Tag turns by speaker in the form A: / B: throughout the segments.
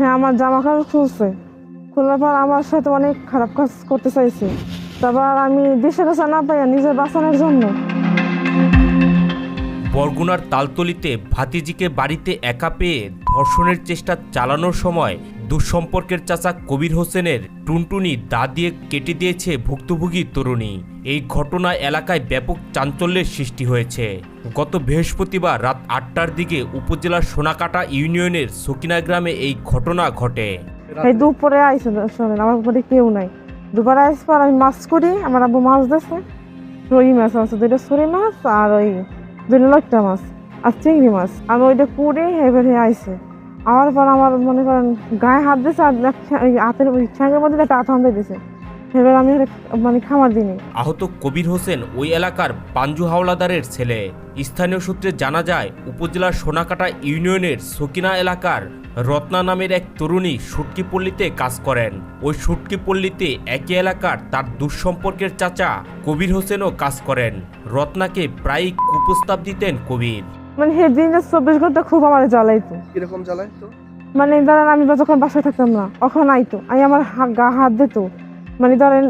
A: হ্যাঁ আমার জামা কাপড় খুলছে। খোলার পর আমার সাথে অনেক খারাপ কাজ করতে চাইছে। তারপর আমি দেশের কাছে না পাইয়া নিজের বাঁচানোর জন্য।
B: বরগুনার তালতলিতে ভাতিজিকে বাড়িতে একা পেয়ে ধর্ষণের চেষ্টা চালানোর সময় দুঃসম্পর্কের চাচা কবির হোসেনের টুনটুনি দা দিয়ে কেটে দিয়েছে ভুক্তভোগী তরুণী। এই ঘটনা এলাকায় ব্যাপক চাঞ্চল্যের সৃষ্টি হয়েছে। গত বৃহস্পতিবার রাত আটটার দিকে উপজেলার সোনাকাটা ইউনিয়নের সকিনা গ্রামে এই ঘটনা ঘটে।
A: এই দুপুরে আইসে শোনেন, আমার উপরে কেউ নাই। দুপুরে আইসে পর আমি মাছ করি, আমার আব্বু মাছ দিয়েছে রুই মাছ আছে, দুইটা সরি মাছ আর ওই দুইটা লট্টা মাছ আর চিংড়ি মাছ। আমি ওইটা কুড়ি এবারে আইসে। আমার পর আমার মনে করেন গায়ে হাত দিয়েছে আর হাতের ওই ঠ্যাঙ্গের মধ্যে একটা আথান দিয়ে দিয়েছে এবার আমি মানে খামার
B: আহত কবির হোসেন ওই এলাকার পাঞ্জু হাওলাদারের ছেলে। স্থানীয় সূত্রে জানা যায় উপজেলার সোনাকাটা ইউনিয়নের সকিনা এলাকার রত্না নামের এক তরুণী সুটকিপল্লীতে কাজ করেন। ওই সুটকিপল্লীতে একই এলাকার তার দুঃসম্পর্কের চাচা কবির হোসেনও কাজ করেন। রত্নাকে প্রায়ই কুপ্রস্তাব দিতেন কবির।
A: মানে সেই দিনের চব্বিশ ঘণ্টা খুব আমার জ্বালাইতো।
C: কীরকম জ্বালায় তো
A: মানে ধরেন আমি যখন বাসায় থাকতাম না তখন আইতো আমি আমার হা- গা হাত দিত। মানে ধরেন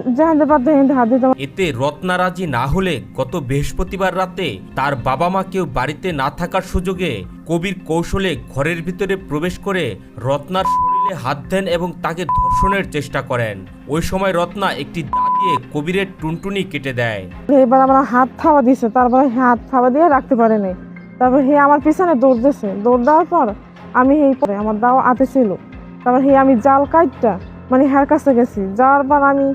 A: বাদ দেয় হাত দিতাম
B: এতে রত্না রাজি না হলে গত বৃহস্পতিবার রাতে তার বাবা মা কেউ বাড়িতে না থাকার সুযোগে কবির কৌশলে ঘরের ভিতরে প্রবেশ করে রত্নার শরীরে হাত দেন এবং তাকে ধর্ষণের চেষ্টা করেন। ওই সময় রত্না একটি দা দিয়ে কবিরের টুনটুনি কেটে দেয়।
A: এবার আমার হাত থাবা দিছে তারপরে হাত থাবা দিয়ে রাখতে পারে নাই। তারপর হে আমার পিছনে দৌড় দিছে। দৌড় দেওয়ার পর আমি এই পরে আমার দাও আতে ছিল। তারপর হে আমি জাল কাটটা মানে হার কাছে গেছি। যাওয়ার পর আমি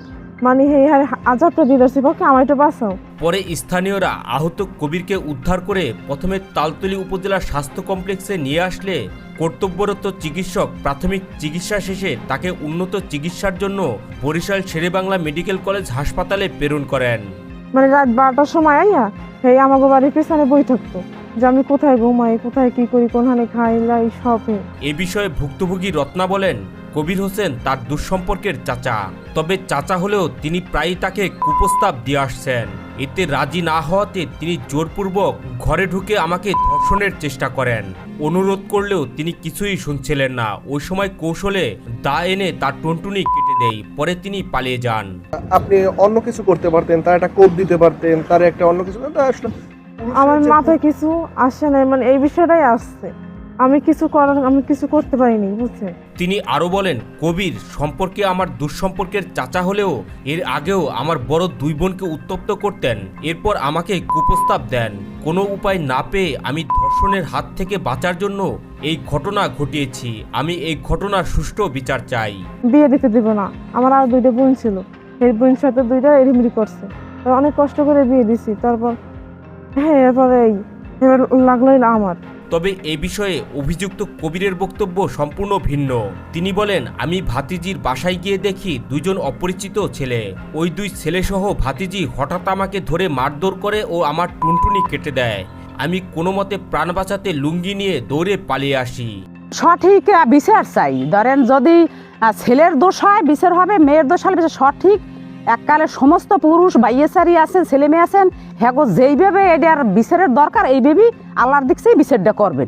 A: মানে হে হার আজাবটা দিয়ে দিচ্ছি পক্ষে আমার একটু বাঁচাও।
B: পরে স্থানীয়রা আহত কবিরকে উদ্ধার করে প্রথমে তালতলি উপজেলা স্বাস্থ্য কমপ্লেক্সে নিয়ে আসলে কর্তব্যরত চিকিৎসক প্রাথমিক চিকিৎসা শেষে তাকে উন্নত চিকিৎসার জন্য বরিশাল শেরেবাংলা মেডিকেল কলেজ হাসপাতালে প্রেরণ করেন।
A: মানে রাত বারোটার সময় আইয়া হে আমাকে বাড়ির পিছনে বই থাকতো। যে আমি কোথায় ঘুমাই কোথায় কি করি কোনখানে খাই লাই সব
B: এ বিষয়ে ভুক্তভোগী রত্না বলেন কবির হোসেন তার দুঃসম্পর্কের চাচা। তবে চাচা হলেও তিনি প্রায়ই তাকে কুপ্রস্তাব দিয়ে আসছেন। এতে রাজি না হওয়াতে তিনি জোরপূর্বক ঘরে ঢুকে আমাকে ধর্ষণের চেষ্টা করেন। অনুরোধ করলেও তিনি কিছুই শুনছিলেন না। ওই সময় কৌশলে দা এনে তার টুনটুনি কেটে দেয় পরে তিনি পালিয়ে যান।
C: আপনি অন্য কিছু করতে পারতেন তার একটা কোপ দিতে পারতেন তার একটা অন্য কিছু আসলে
A: আমার মাথায় কিছু আসে না মানে এই বিষয়টাই আসছে। আমি কিছু করার আমি কিছু করতে পারিনি বুঝছেন?
B: তিনি আরও বলেন কবির সম্পর্কে আমার দুঃসম্পর্কের চাচা হলেও এর আগেও আমার বড় দুই বোনকে উত্তপ্ত করতেন। এরপর আমাকে কুপ্রস্তাব দেন। কোনো উপায় না পেয়ে আমি ধর্ষণের হাত থেকে বাঁচার জন্য এই ঘটনা ঘটিয়েছি। আমি এই ঘটনার সুষ্ঠু বিচার চাই।
A: বিয়ে দিতে দিব না। আমার আর দুইটা বোন ছিল। এই বোন সাথে দুইটা এরিমিরি করছে। অনেক কষ্ট করে বিয়ে দিছি। তারপর হ্যাঁ এরপরে এই এবার লাগল হইল আমার।
B: তবে এ বিষয়ে অভিযুক্ত কবিরের বক্তব্য সম্পূর্ণ ভিন্ন। তিনি বলেন আমি ভাতিজির বাসায় গিয়ে দেখি দুজন অপরিচিত ছেলে। ওই দুই ছেলেসহ ভাতিজি হঠাৎ আমাকে ধরে মারধর করে ও আমার টুনটুনি কেটে দেয়। আমি কোনো মতে প্রাণ বাঁচাতে লুঙ্গি নিয়ে দৌড়ে পালিয়ে আসি।
D: সঠিক বিচার চাই। ধরেন যদি ছেলের দোষ হয় বিচার হবে মেয়ের দোষ হলে সঠিক। এককালে সমস্ত পুরুষ বাইয়েসারি আছেন, ছেলে মেয়ে আছেন হ্যাঁ যেইভাবে এটার বিচারের দরকার, এইভাবেই আল্লাহর দিক সেই বিচারটা করবেন।